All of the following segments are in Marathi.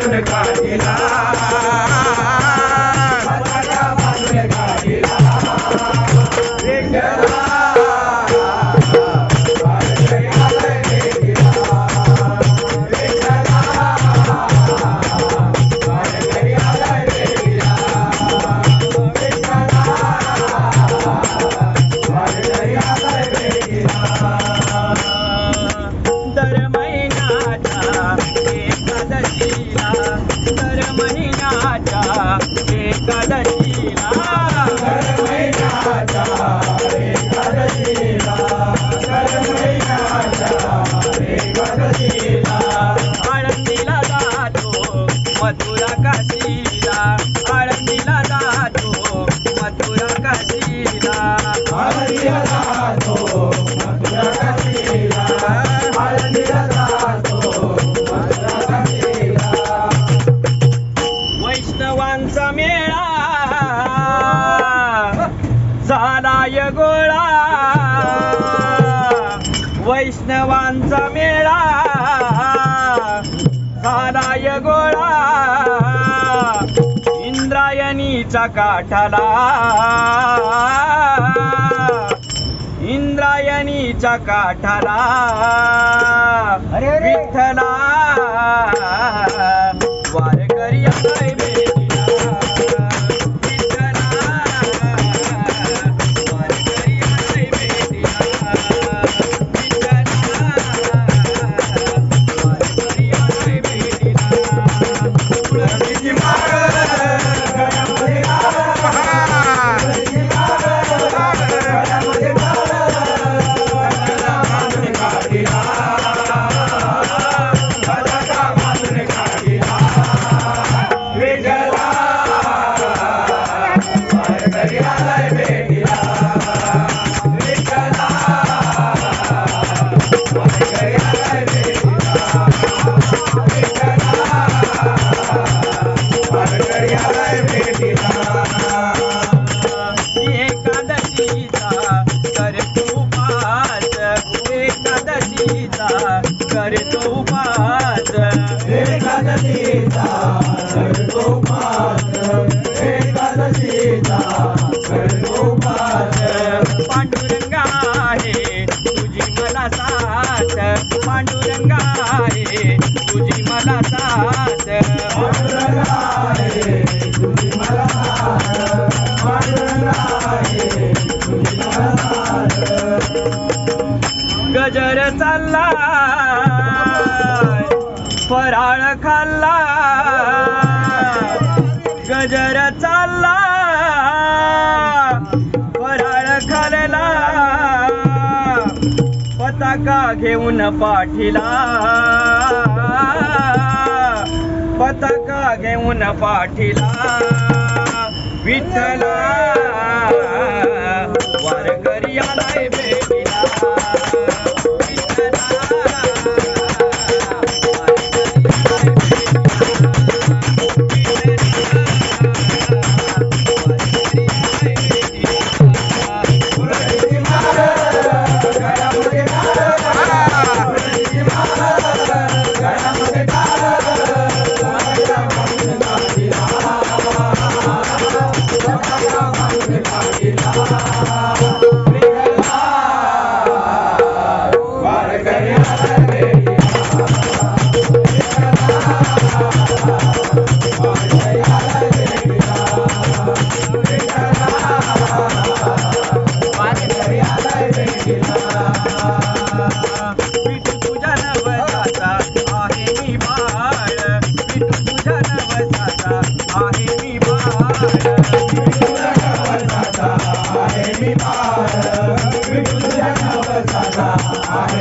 the guy. काय गोळा. वैष्णवांचा मेळा. साराय गोळा. इंद्रायणीचा काठाला. इंद्रायणीच्या काठाला. विठ्ठला. वारकरी कशीचा खाल्ला फराळ खाल्ला गजर चालला फराळ खाल्ला पताका घेऊन पाठीला. पताका घेऊन पाठीला. विठ्ठला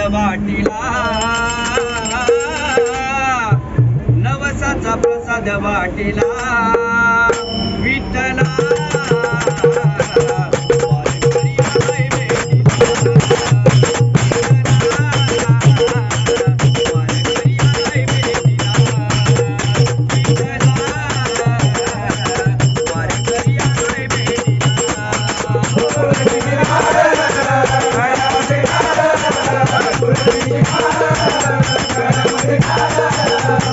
वाटिला. नवसाचा प्रसाद वाटिला. विठ्ठला. Thank you.